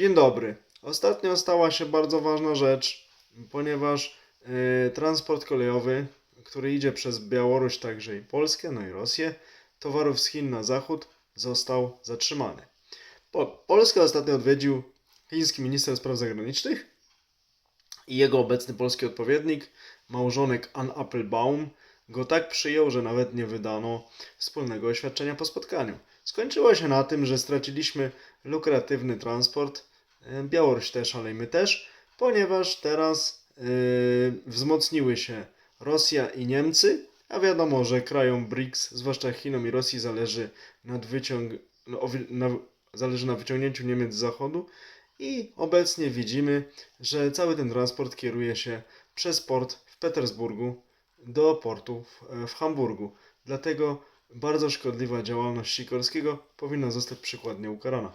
Dzień dobry. Ostatnio stała się bardzo ważna rzecz, ponieważ e, transport kolejowy, który idzie przez Białoruś, także i Polskę, no i Rosję, towarów z Chin na zachód został zatrzymany. Po, Polskę ostatnio odwiedził chiński minister spraw zagranicznych i jego obecny polski odpowiednik, małżonek Ann Applebaum, go tak przyjął, że nawet nie wydano wspólnego oświadczenia po spotkaniu. Skończyło się na tym, że straciliśmy lukratywny transport, Białoruś też, ale my też, ponieważ teraz e, wzmocniły się Rosja i Niemcy, a wiadomo, że krajom BRICS, zwłaszcza Chinom i Rosji, zależy, nad wyciąg... no, na... zależy na wyciągnięciu Niemiec z zachodu i obecnie widzimy, że cały ten transport kieruje się przez port w Petersburgu do portu w, w Hamburgu. Dlatego bardzo szkodliwa działalność Sikorskiego powinna zostać przykładnie ukarana.